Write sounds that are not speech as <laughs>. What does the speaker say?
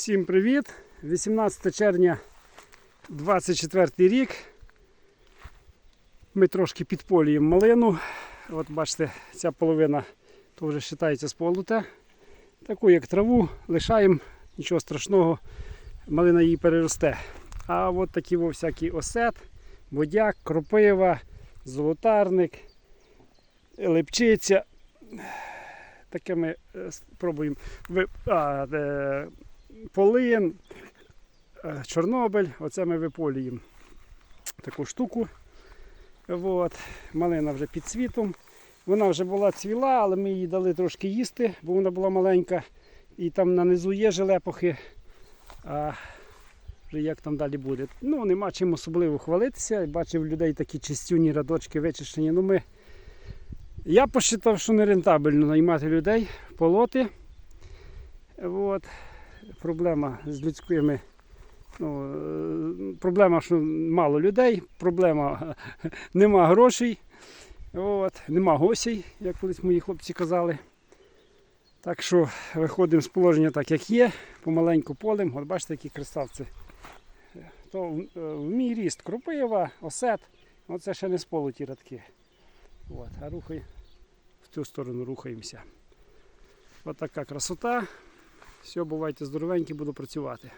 Всім привіт! 18 червня 24 рік. Ми трошки підполюємо малину. От бачите, ця половина то вже вважається з полута. Таку як траву лишаємо, нічого страшного, малина її переросте. А от такі всякі осет, бодяк, кропива, золотарник, липчиця. Таке ми е, спробуємо е, полин, е, Чорнобиль. Оце ми виполюємо таку штуку. От. Малина вже під цвітом. Вона вже була цвіла, але ми їй дали трошки їсти, бо вона була маленька. І там на низу є желепохи. А вже як там далі буде. Ну, нема чим особливо хвалитися. Бачив людей такі чистюні радочки вичищені. Ну, ми... Я посчитав, що не рентабельно наймати людей, полоти. От. Проблема з людськими. Ну, е, проблема, що мало людей, проблема <laughs> нема грошей, от, нема госей, як колись мої хлопці казали. Так що виходимо з положення так, як є, помаленьку полем. От бачите, які кристалці. То в, е, в мій ріст кропива, осет, оце ще не з полоті радки. От, а рухай, в цю сторону рухаємося. От така красота. Все, бувайте здоровенькі, буду працювати.